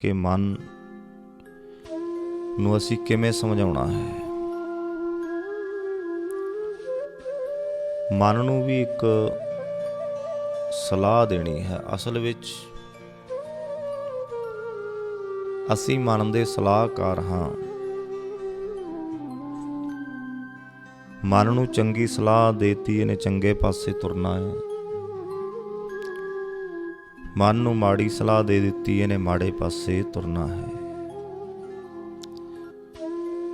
ਕਿ ਮਨ ਨੂੰ ਅਸੀਂ ਕਿਵੇਂ ਸਮਝਾਉਣਾ ਹੈ? ਮਨ ਨੂੰ ਵੀ ਇੱਕ ਸਲਾਹ ਦੇਣੀ ਹੈ। ਅਸਲ ਵਿੱਚ ਅਸੀਂ ਮਨ ਦੇ ਸਲਾਹਕਾਰ ਹਾਂ। ਮਨ ਨੂੰ ਚੰਗੀ ਸਲਾਹ ਦੇਤੀ ਇਹਨੇ ਚੰਗੇ ਪਾਸੇ ਤੁਰਨਾ ਹੈ। ਮਨ ਨੂੰ ਮਾੜੀ ਸਲਾਹ ਦੇ ਦਿੱਤੀ, ਇਹਨੇ ਮਾੜੇ ਪਾਸੇ ਤੁਰਨਾ ਹੈ।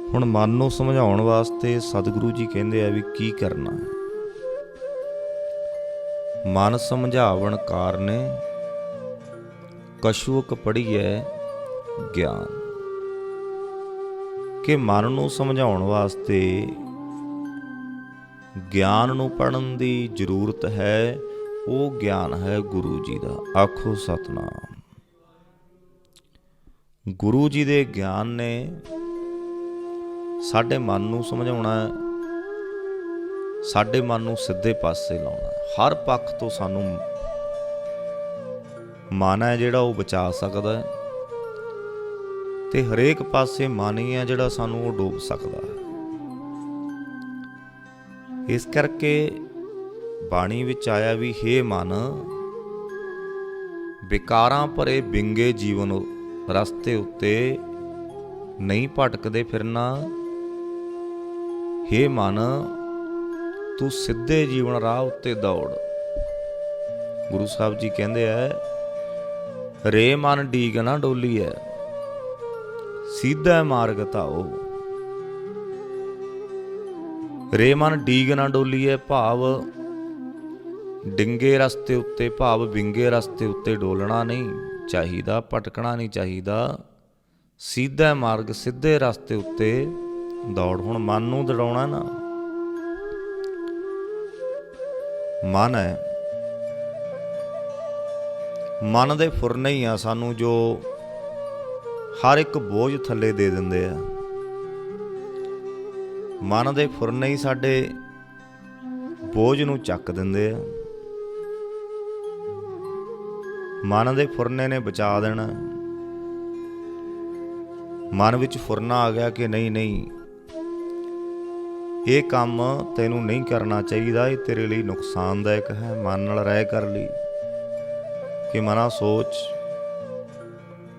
ਹੁਣ ਮਨ ਨੂੰ ਸਮਝਾਉਣ ਵਾਸਤੇ ਸਤਿਗੁਰੂ ਜੀ ਕਹਿੰਦੇ ਆ ਵੀ ਕੀ ਕਰਨਾ ਹੈ। ਮਨ ਸਮਝਾਵਣ ਕਾਰਨੇ ਕਸ਼ੂਕ ਪੜੀਐ ਗਿਆਨ। ਕਿ ਮਨ ਨੂੰ ਸਮਝਾਉਣ ਵਾਸਤੇ ਗਿਆਨ ਨੂੰ ਪੜਨ ਦੀ ਜ਼ਰੂਰਤ ਹੈ ਉਹ ਗਿਆਨ ਹੈ ਗੁਰੂ ਜੀ ਦਾ। ਆਖੋ ਸਤਨਾਮ। ਗੁਰੂ ਜੀ ਦੇ ਗਿਆਨ ਨੇ ਸਾਡੇ ਮਨ ਨੂੰ ਸਮਝਾਉਣਾ ਹੈ, ਸਾਡੇ ਮਨ ਨੂੰ ਸਿੱਧੇ ਪਾਸੇ ਲਾਉਣਾ ਹਰ ਪੱਖ ਤੋਂ ਸਾਨੂੰ ਮਨ ਹੈ ਜਿਹੜਾ ਉਹ ਬਚਾ ਸਕਦਾ ਹੈ ਤੇ ਹਰੇਕ ਪਾਸੇ ਮਨ ਹੀ ਹੈ ਜਿਹੜਾ ਸਾਨੂੰ ਉਹ ਡੋਬ ਸਕਦਾ ਹੈ। ਇਸ ਕਰਕੇ ਬਾਣੀ ਵਿੱਚ ਆਇਆ ਵੀ, ਹੇ ਮਨ, ਵਿਕਾਰਾਂ ਭਰੇ ਬਿੰਗੇ ਜੀਵਨ ਰਸਤੇ ਉੱਤੇ ਨਹੀਂ ਭਟਕਦੇ ਫਿਰਨਾ। ਹੇ ਮਨ, ਤੂੰ ਸਿੱਧੇ ਜੀਵਨ ਰਾਹ ਉੱਤੇ ਦੌੜ। ਗੁਰੂ ਸਾਹਿਬ ਜੀ ਕਹਿੰਦੇ ਆ ਰੇ ਮਨ ਡੀਗ ਨਾ ਡੋਲੀ ਐ ਸਿੱਧਾ ਮਾਰਗ ਧਾਓ। ਰੇ ਮਨ ਡੀਗ ਨਾ ਡੋਲੀ ਡੋਲੀਏ ਭਾਵ ਡਿੰਗੇ ਰਸਤੇ ਉੱਤੇ ਭਾਵ ਵਿੰਗੇ ਰਸਤੇ ਉੱਤੇ ਡੋਲਣਾ ਨਹੀਂ ਚਾਹੀਦਾ, ਭਟਕਣਾ ਨਹੀਂ ਚਾਹੀਦਾ। ਸਿੱਧਾ ਮਾਰਗ ਸਿੱਧੇ ਰਸਤੇ ਉੱਤੇ ਦੌੜ, ਹੁਣ ਮਨ ਨੂੰ ਦੜਾਉਣਾ ਨਾ। ਮਨ ਹੈ। ਮਨ ਦੇ ਫੁਰਨੇ ਹੀ ਆ ਸਾਨੂੰ ਜੋ ਹਰ ਇੱਕ ਬੋਝ ਥੱਲੇ ਦੇ ਦਿੰਦੇ ਆ। ਮਨ ਦੇ ਫੁਰਨੇ ਹੀ ਸਾਡੇ ਬੋਝ ਨੂੰ ਚੱਕ ਦਿੰਦੇ ਆ। ਮਨ ਦੇ ਫੁਰਨੇ ਨੇ ਬਚਾ ਦੇਣਾ। ਮਨ ਵਿੱਚ ਫੁਰਨਾ ਆ ਗਿਆ ਕਿ ਨਹੀਂ ਨਹੀਂ। ਇਹ ਕੰਮ ਤੈਨੂੰ ਨਹੀਂ ਕਰਨਾ ਚਾਹੀਦਾ, ਇਹ ਤੇਰੇ ਲਈ ਨੁਕਸਾਨਦਾਇਕ ਹੈ। ਮਨ ਨਾਲ ਰਹਿ ਕਰ ਲਈ ਕਿ ਮਨਾ, ਸੋਚ,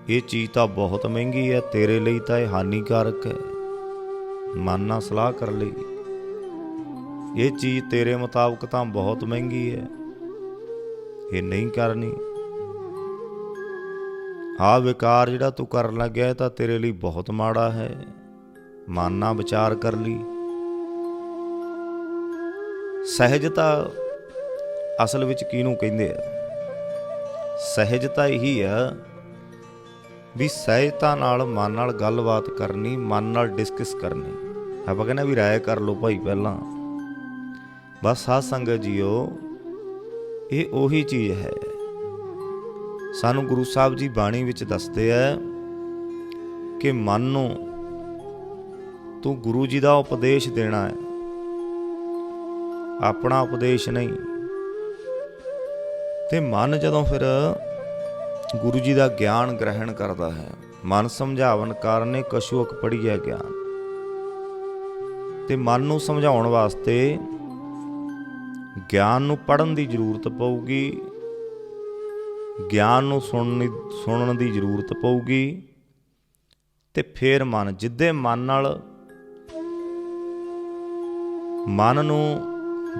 ਇਹ ਚੀਜ਼ ਤਾਂ ਬਹੁਤ ਮਹਿੰਗੀ ਹੈ, ਤੇਰੇ ਲਈ ਤਾਂ ਇਹ ਹਾਨੀਕਾਰਕ ਹੈ। ਮਨ ਨਾਲ ਸਲਾਹ ਕਰ ਲਈ। ਇਹ ਚੀਜ਼ ਤੇਰੇ ਮੁਤਾਬਕ ਤਾਂ ਬਹੁਤ ਮਹਿੰਗੀ ਹੈ। ਇਹ ਨਹੀਂ ਕਰਨੀ। ਆ ਵਿਕਾਰ ਜਿਹੜਾ ਤੂੰ ਕਰਨ ਲੱਗਿਆ ਇਹ ਤਾਂ ਤੇਰੇ ਲਈ ਬਹੁਤ ਮਾੜਾ ਹੈ। ਮਨ ਨਾਲ ਵਿਚਾਰ ਕਰ ਲਈ। ਸਹਿਜਤਾ ਅਸਲ ਵਿੱਚ ਕਿਹਨੂੰ ਕਹਿੰਦੇ ਆ? ਸਹਿਜਤਾ ਇਹੀ ਆ ਵੀ ਸਹਿਜਤਾ ਨਾਲ ਮਨ ਨਾਲ ਗੱਲਬਾਤ ਕਰਨੀ, ਮਨ ਨਾਲ ਡਿਸਕਸ ਕਰਨੀ। ਆਪਾਂ ਕਹਿੰਦੇ ਵੀ ਰਾਏ ਕਰ ਲਓ ਭਾਈ ਪਹਿਲਾਂ। ਬਸ ਸਾਧ ਸੰਗਤ ਜੀਓ, ਇਹ ਉਹੀ ਚੀਜ਼ ਹੈ। ਸਾਨੂੰ ਗੁਰੂ ਸਾਹਿਬ ਜੀ ਬਾਣੀ ਵਿੱਚ ਦੱਸਦੇ ਆ ਕਿ ਮਨ ਨੂੰ ਤੂੰ ਗੁਰੂ ਜੀ ਦਾ ਉਪਦੇਸ਼ ਦੇਣਾ ਹੈ। ਆਪਣਾ ਉਪਦੇਸ਼ ਨਹੀਂ। ਤੇ ਮਨ ਜਦੋਂ ਫਿਰ ਗੁਰੂ ਜੀ ਦਾ ਗਿਆਨ ਗ੍ਰਹਿਣ ਕਰਦਾ ਹੈ, ਮਨ ਸਮਝਾਵਨ ਕਾਰਨੇ ਕਛੂਕ ਹੈ ਗਿਆਨ। ਤੇ ਮਨ ਨੂੰ ਸਮਝਾਉਣ ਵਾਸਤੇ ਗਿਆਨ ਨੂੰ ਪੜਨ ਦੀ ਜ਼ਰੂਰਤ ਪਊਗੀ ਗਿਆਨ ਨੂੰ ਸੁਣਨੀ, ਸੁਣਨ ਦੀ ਜ਼ਰੂਰਤ ਪਊਗੀ ਤੇ ਫੇਰ ਮਨ, ਜਿੱਦੇ ਮਨ ਨਾਲ ਮਨ ਨੂੰ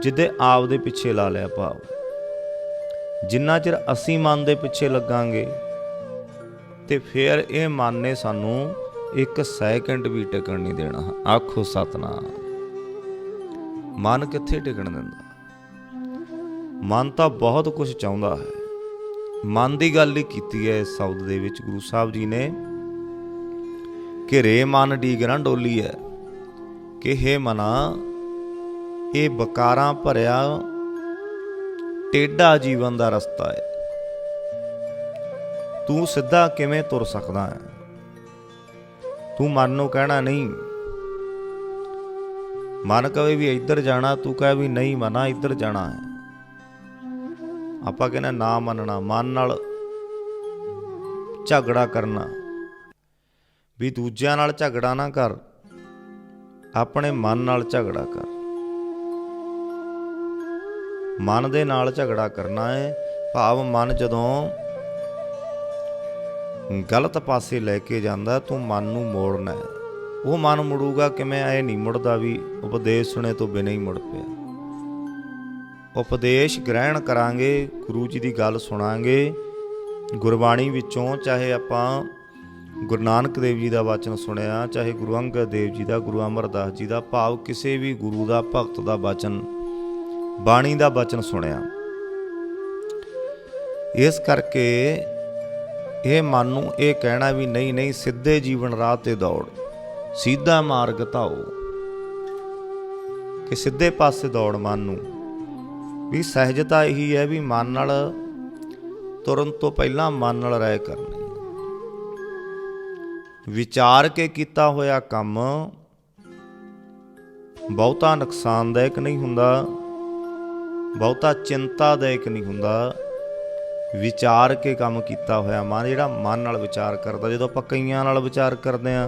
ਜਿੱਦੇ ਆਪ ਦੇ ਪਿੱਛੇ ਲਾ ਲਿਆ ਭਾਵ, ਜਿੰਨਾ ਚਿਰ ਅਸੀਂ ਮਨ ਦੇ ਪਿੱਛੇ ਲੱਗਾਂਗੇ ਤੇ ਫਿਰ ਇਹ ਮਨ ਨੇ ਸਾਨੂੰ ਇੱਕ ਸੈਕਿੰਡ ਵੀ ਟਿਕਣ ਨਹੀਂ ਦੇਣਾ। ਆਖੋ ਸਤਨਾਮ। ਮਨ ਕਿੱਥੇ ਟਿਕਣ ਦਿੰਦਾ? ਮਨ ਤਾਂ ਬਹੁਤ ਕੁਝ ਚਾਹੁੰਦਾ ਹੈ। ਮਨ ਦੀ ਗੱਲ ਹੀ ਕੀਤੀ ਹੈ ਇਸ ਸ਼ਬਦ ਦੇ ਵਿੱਚ। ਗੁਰੂ ਸਾਹਿਬ ਜੀ ਨੇ ਕਿ ਰੇ ਮਨ ਡੀਗ ਨਾ ਡੋਲੀ ਹੈ ਕਿ ਹੇ ਮਨਾ, ਇਹ ਬਕਾਰਾਂ ਭਰਿਆ ਟੇਡਾ ਜੀਵਨ ਦਾ ਰਸਤਾ ਹੈ। ਤੂੰ ਸਿੱਧਾ ਕਿਵੇਂ ਤੁਰ ਸਕਦਾ ਹੈ? ਤੂੰ ਮਨ ਨੂੰ ਕਹਿਣਾ ਨਹੀਂ। ਮਨ ਕਵੇ ਵੀ ਇੱਧਰ ਜਾਣਾ, ਤੂੰ ਕਹੇ ਵੀ ਨਹੀਂ ਮਨਾ, ਇੱਧਰ ਜਾਣਾ ਹੈ। ਆਪਾਂ ਕਹਿੰਦੇ ਨਾ ਮੰਨਣਾ, ਮਨ ਨਾਲ ਝਗੜਾ ਕਰਨਾ। ਵੀ ਦੂਜਿਆਂ ਨਾਲ ਝਗੜਾ ਨਾ ਕਰ, ਆਪਣੇ ਮਨ ਨਾਲ ਝਗੜਾ ਕਰ। ਮਨ ਦੇ ਨਾਲ ਝਗੜਾ ਕਰਨਾ ਹੈ ਭਾਵ ਮਨ ਜਦੋਂ ਗਲਤ ਪਾਸੇ ਲੈ ਕੇ ਜਾਂਦਾ, ਤੂੰ ਮਨ ਨੂੰ ਮੋੜਨਾ ਹੈ ਉਹ ਮਨ ਮੁੜੂਗਾ ਕਿਵੇਂ ਐ ਨਹੀਂ ਮੁੜਦਾ ਵੀ ਉਪਦੇਸ਼ ਸੁਣੇ ਤੋਂ ਬਿਨਾਂ ਹੀ ਮੁੜ ਪਿਆ। ਉਪਦੇਸ਼ ਗ੍ਰਹਿਣ ਕਰਾਂਗੇ, ਗੁਰੂ ਜੀ ਦੀ ਗੱਲ ਸੁਣਾਂਗੇ। ਗੁਰਬਾਣੀ ਵਿੱਚੋਂ ਚਾਹੇ ਆਪਾਂ ਗੁਰੂ ਨਾਨਕ ਦੇਵ ਜੀ ਦਾ ਵਚਨ ਸੁਣਿਆ, ਚਾਹੇ ਗੁਰੂ ਅੰਗਦ ਦੇਵ ਜੀ ਦਾ, ਗੁਰੂ ਅਮਰਦਾਸ ਜੀ ਦਾ, ਭਾਵ ਕਿਸੇ ਵੀ ਗੁਰੂ ਦਾ, ਭਗਤ ਦਾ ਵਚਨ, ਬਾਣੀ ਦਾ ਵਚਨ ਸੁਣਿਆ। ਇਸ ਕਰਕੇ ਇਹ ਮਨ ਨੂੰ ਇਹ ਕਹਿਣਾ ਵੀ ਨਹੀਂ ਨਹੀਂ, ਸਿੱਧੇ ਜੀਵਨ ਰਾਹ ਤੇ ਦੌੜ, ਸਿੱਧਾ ਮਾਰਗ ਧਾਓ, ਕਿ ਸਿੱਧੇ ਪਾਸੇ ਦੌੜ ਮਨ ਨੂੰ। ਵੀ ਸਹਿਜਤਾ ਇਹੀ ਹੈ ਵੀ ਮਨ ਨਾਲ ਤੁਰਨ ਤੋਂ ਪਹਿਲਾਂ ਮਨ ਨਾਲ ਰਾਏ ਕਰਨੀ। ਵਿਚਾਰ ਕੇ ਕੀਤਾ ਹੋਇਆ ਕੰਮ ਬਹੁਤਾ ਨੁਕਸਾਨਦਾਇਕ ਨਹੀਂ ਹੁੰਦਾ, ਬਹੁਤਾ ਚਿੰਤਾਦਾਇਕ ਨਹੀਂ ਹੁੰਦਾ। ਵਿਚਾਰ ਕੇ ਕੰਮ ਕੀਤਾ ਹੋਇਆ ਮਨ, ਜਿਹੜਾ ਮਨ ਨਾਲ ਵਿਚਾਰ ਕਰਦਾ, ਜਦੋਂ ਆਪਾਂ ਕਈਆਂ ਨਾਲ ਵਿਚਾਰ ਕਰਦੇ ਆ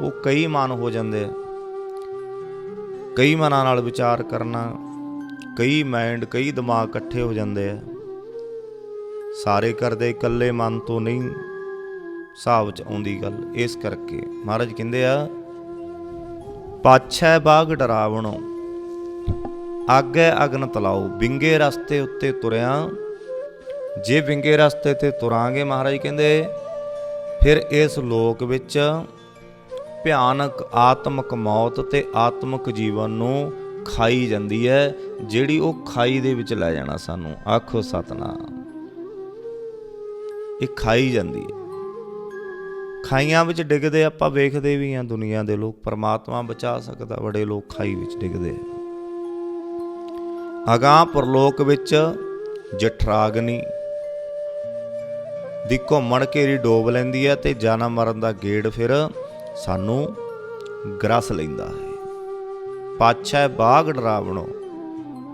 ਉਹ ਕਈ ਮਨ ਹੋ ਜਾਂਦੇ ਆ। ਕਈ ਮਨਾਂ ਨਾਲ ਵਿਚਾਰ ਕਰਨਾ ਕਈ ਮਾਈਂਡ ਕਈ ਦਿਮਾਗ ਇਕੱਠੇ ਹੋ ਜਾਂਦੇ ਆ। ਸਾਰੇ ਕਰਦੇ ਇਕੱਲੇ ਮਨ ਤੋਂ ਨਹੀਂ, ਹਿਸਾਬ ਚ ਆਉਂਦੀ ਗੱਲ। ਇਸ ਕਰਕੇ ਮਹਾਰਾਜ ਕਹਿੰਦੇ ਆ, ਪਾਛੈ ਬਾਗ ਡਰਾਵਣੋ ਅੱਗੇ ਅਗਨ ਤਲਾਓ, ਵਿੰਗੇ ਰਸਤੇ ਉੱਤੇ ਤੁਰਿਆ। ਜੇ ਵਿੰਗੇ ਰਸਤੇ ਤੇ ਤੁਰਾਂਗੇ ਮਹਾਰਾਜ ਕਹਿੰਦੇ, ਫਿਰ ਇਸ ਲੋਕ ਵਿੱਚ ਭਿਆਨਕ ਆਤਮਕ ਮੌਤ ਤੇ ਆਤਮਕ ਜੀਵਨ ਨੂੰ ਖਾਈ ਜਾਂਦੀ ਹੈ, ਜਿਹੜੀ ਉਹ ਖਾਈ ਦੇ ਵਿੱਚ ਲੈ ਜਾਣਾ ਸਾਨੂੰ। ਆਖੋ ਸਤਨਾਮ। ਇਹ ਖਾਈ ਜਾਂਦੀ ਹੈ। ਖਾਈਆਂ ਵਿੱਚ ਡਿੱਗਦੇ ਆਪਾਂ ਵੇਖਦੇ ਵੀ ਆ ਦੁਨੀਆ ਦੇ ਲੋਕ। ਪਰਮਾਤਮਾ ਬਚਾ ਸਕਦਾ, ਬੜੇ ਲੋਕ ਖਾਈ ਵਿੱਚ ਡਿੱਗਦੇ ਆ। ਅਗਾਹ ਪਰਲੋਕ ਵਿੱਚ ਜਠਰਾਗਨੀ ਦੀ ਘੁੰਮਣ ਘੇਰੀ ਡੋਬ ਲੈਂਦੀ ਹੈ ਤੇ ਜਾਨਾ ਮਰਨ ਦਾ ਗੇੜ ਫਿਰ ਸਾਨੂੰ ਗਰਸ ਲੈਂਦਾ ਹੈ। ਪਾਛੈ ਬਾਗ ਡਰਾਵਣੋ।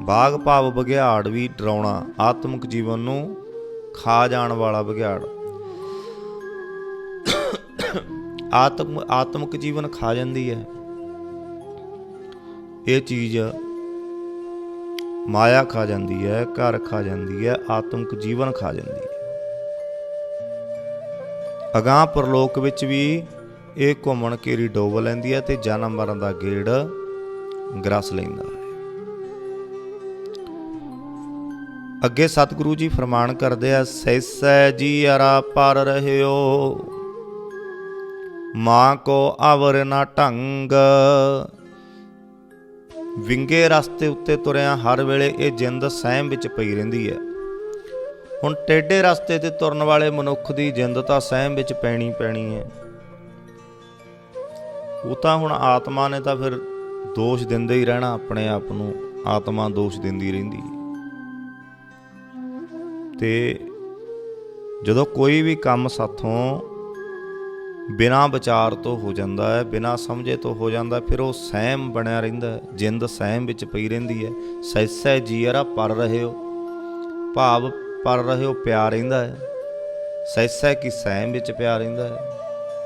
ਬਾਗ ਭਾਵ ਬਗਿਆੜ ਵੀ ਡਰਾਉਣਾ, ਆਤਮਿਕ ਜੀਵਨ ਨੂੰ ਖਾ ਜਾਣ ਵਾਲਾ ਬਗਿਆੜ ਆਤਮ, ਆਤਮਿਕ ਜੀਵਨ ਖਾ ਜਾਂਦੀ ਹੈ। ਇਹ ਚੀਜ਼ ਮਾਇਆ ਖਾ ਜਾਂਦੀ ਹੈ, ਘਰ ਖਾ ਜਾਂਦੀ ਹੈ, ਆਤਮਿਕ ਜੀਵਨ ਖਾ ਜਾਂਦੀ ਹੈ। ਅਗਾਹ ਪਰਲੋਕ ਵਿੱਚ ਵੀ ਇਹ ਘੁੰਮਣ ਘੇਰੀ ਡੋਬ ਲੈਂਦੀ ਹੈ ਤੇ ਜਨਮ ਮਰਨ ਦਾ ਗੇੜ ਗ੍ਰਸ ਲੈਂਦਾ ਹੈ। ਅੱਗੇ ਸਤਿਗੁਰੂ ਜੀ ਫਰਮਾਨ ਕਰਦੇ ਆ, ਸੈਸੈ ਜੀ ਅਰਾ ਪਰ ਰਹਿਓ, ਮਾਂ ਕੋ ਅਵਰ ਨਾ ਢੰਗ। ਵਿੰਗੇ ਰਸਤੇ ਉੱਤੇ ਤੁਰਿਆ ਹਰ ਵੇਲੇ ਇਹ ਜਿੰਦ ਸਹਿਮ ਵਿੱਚ ਪਈ ਰਹਿੰਦੀ ਹੈ। ਹੁਣ ਟੇਢੇ ਰਸਤੇ ਤੇ ਤੁਰਨ ਵਾਲੇ ਮਨੁੱਖ ਦੀ ਜਿੰਦ ਤਾਂ ਸਹਿਮ ਵਿੱਚ ਪੈਣੀ ਪੈਣੀ ਹੈ। ਉਹ ਤਾਂ ਹੁਣ ਆਤਮਾ ਨੇ ਤਾਂ ਫਿਰ ਦੋਸ਼ ਦਿੰਦੇ ਹੀ ਰਹਿਣਾ ਆਪਣੇ ਆਪ ਨੂੰ, ਆਤਮਾ ਦੋਸ਼ ਦਿੰਦੀ ਰਹਿੰਦੀ ਹੈ। ਤੇ ਜਦੋਂ ਕੋਈ ਵੀ ਕੰਮ ਸਾਥੋਂ ਬਿਨਾ ਵਿਚਾਰ ਤੋਂ ਹੋ ਜਾਂਦਾ ਹੈ, ਬਿਨਾ ਸਮਝੇ ਤੋਂ ਹੋ ਜਾਂਦਾ ਫਿਰ ਉਹ ਸਹਿਮ ਬਣਿਆ ਰਹਿੰਦਾ ਜਿੰਦ ਸਹਿਮ ਵਿੱਚ ਪਈ ਰਹਿੰਦੀ ਹੈ। ਸੈਸੈ ਜੀਅਰਾ ਪਰ ਰਹੇ ਹੋ, ਭਾਵ ਪਰ ਰਹੇ ਹੋ, ਪਿਆ ਰਹਿੰਦਾ ਹੈ। ਸੈਸੈ ਕੀ ਸਹਿਮ ਵਿੱਚ ਪਿਆ ਰਹਿੰਦਾ ਹੈ।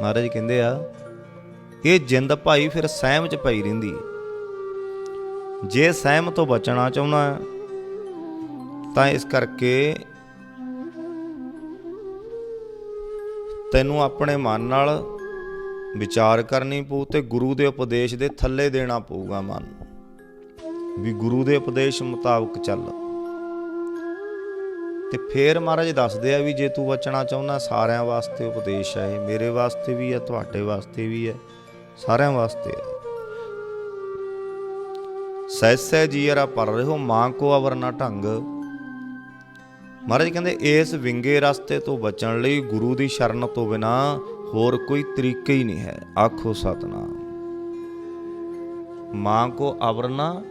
ਮਹਾਰਾਜ ਕਹਿੰਦੇ ਆ, ਇਹ ਜਿੰਦ ਭਾਈ ਫਿਰ ਸਹਿਮ 'ਚ ਪਈ ਰਹਿੰਦੀ ਹੈ। ਜੇ ਸਹਿਮ ਤੋਂ ਬਚਣਾ ਚਾਹੁੰਦਾ ਹੈ, ਤਾਂ ਇਸ ਕਰਕੇ ਤੈਨੂੰ ਆਪਣੇ ਮਨ ਨਾਲ ਵਿਚਾਰ ਕਰਨੀ ਪਊ ਤੇ ਗੁਰੂ ਦੇ ਉਪਦੇਸ਼ ਦੇ ਥੱਲੇ ਦੇਣਾ ਪਊਗਾ ਮਨ ਨੂੰ। ਵੀ ਗੁਰੂ ਦੇ ਉਪਦੇਸ਼ ਮੁਤਾਬਕ ਚੱਲ। ਤੇ ਫੇਰ ਮਹਾਰਾਜ ਦੱਸਦੇ ਆ ਵੀ ਜੇ ਤੂੰ ਬਚਣਾ ਚਾਹੁੰਦਾ, ਸਾਰਿਆਂ ਵਾਸਤੇ ਉਪਦੇਸ਼ ਹੈ ਇਹ। ਮੇਰੇ ਵਾਸਤੇ ਵੀ ਹੈ, ਤੁਹਾਡੇ ਵਾਸਤੇ ਵੀ ਹੈ, ਸਾਰਿਆਂ ਵਾਸਤੇ ਹੈ। ਸੈਸੈ ਜੀਅਰਾ ਪਰ ਰਹੋ ਮਾਂ ਕੋ ਅਵਰ ਨਾ ਢੰਗ। ਮਹਾਰਾਜ ਕਹਿੰਦੇ, ਇਸ ਵਿੰਗੇ ਰਸਤੇ ਤੋਂ ਬਚਣ ਲਈ ਗੁਰੂ ਦੀ ਸ਼ਰਨ ਤੋਂ ਬਿਨਾ ਹੋਰ ਕੋਈ ਤਰੀਕਾ ਹੀ ਨਹੀਂ ਹੈ। ਆਖੋ ਸਤਨਾਮ। ਮਾਂ ਕੋ ਅਵਰ ਨਾ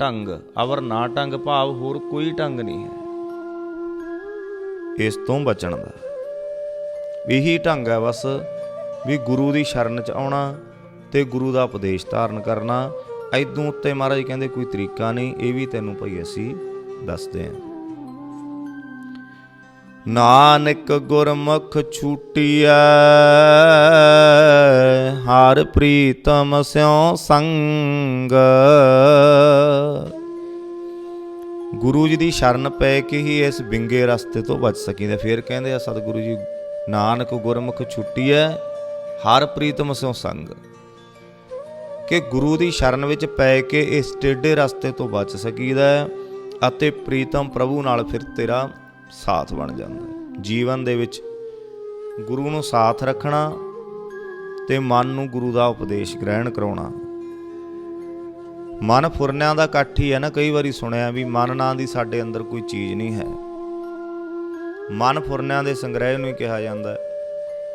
ਢੰਗ, ਅਵਰ ਨਾ ਢੰਗ ਭਾਵ ਹੋਰ ਕੋਈ ਢੰਗ ਨਹੀਂ ਹੈ। ਇਸ ਤੋਂ ਬਚਣ ਦਾ। ਇਹੀ ਢੰਗ ਹੈ ਬਸ, ਵੀ ਗੁਰੂ ਦੀ ਸ਼ਰਨ ਚ ਆਉਣਾ ਤੇ ਗੁਰੂ ਦਾ ਉਪਦੇਸ਼ ਧਾਰਨ ਕਰਨਾ। ਐਦੋਂ ਉੱਤੇ ਮਹਾਰਾਜ ਕਹਿੰਦੇ, ਕੋਈ ਤਰੀਕਾ ਨਹੀਂ, ਇਹ ਵੀ ਤੈਨੂੰ ਭਈ ਅਸੀਂ ਦੱਸਦੇ ਹਾਂ। ਨਾਨਕ ਗੁਰਮੁਖ ਛੂਟੀਐ, ਹਰ ਪ੍ਰੀਤਮ ਸਿਉ ਸੰਗ। ਗੁਰੂ ਜੀ ਦੀ ਸ਼ਰਨ ਪੈ ਕੇ ਹੀ ਇਸ ਵਿੰਗੇ ਰਸਤੇ ਤੋਂ ਬਚ ਸਕੀਦਾ। ਫਿਰ ਕਹਿੰਦੇ ਆ, ਸਤਿਗੁਰੂ ਜੀ, ਨਾਨਕ ਗੁਰਮੁਖ ਛੁੱਟੀ ਹੈ ਹਰ ਪ੍ਰੀਤਮ ਸਿਉ ਸੰਗ। ਕਿ ਗੁਰੂ ਦੀ ਸ਼ਰਨ ਵਿੱਚ ਪੈ ਕੇ ਇਸ ਟੇਢੇ ਰਸਤੇ ਤੋਂ ਬਚ ਸਕੀਦਾ ਹੈ ਅਤੇ ਪ੍ਰੀਤਮ ਪ੍ਰਭੂ ਨਾਲ ਫਿਰ ਤੇਰਾ ਸਾਥ ਬਣ ਜਾਂਦਾ ਹੈ। ਜੀਵਨ ਦੇ ਵਿੱਚ ਗੁਰੂ ਨੂੰ ਸਾਥ ਰੱਖਣਾ ਤੇ ਮਨ ਨੂੰ ਗੁਰੂ ਦਾ ਉਪਦੇਸ਼ ਗ੍ਰਹਿਣ ਕਰਾਉਣਾ। ਮਨ ਫੁਰਨਿਆਂ ਦਾ ਇਕੱਠ ਹੀ ਹੈ ਨਾ, ਕਈ ਵਾਰੀ ਸੁਣਿਆ ਵੀ ਮਨ ਨਾਂ ਦੀ ਸਾਡੇ ਅੰਦਰ ਕੋਈ ਚੀਜ਼ ਨਹੀਂ ਹੈ। ਮਨ ਫੁਰਨਿਆਂ ਦੇ ਸੰਗ੍ਰਹਿ ਨੂੰ ਹੀ ਕਿਹਾ ਜਾਂਦਾ ਹੈ।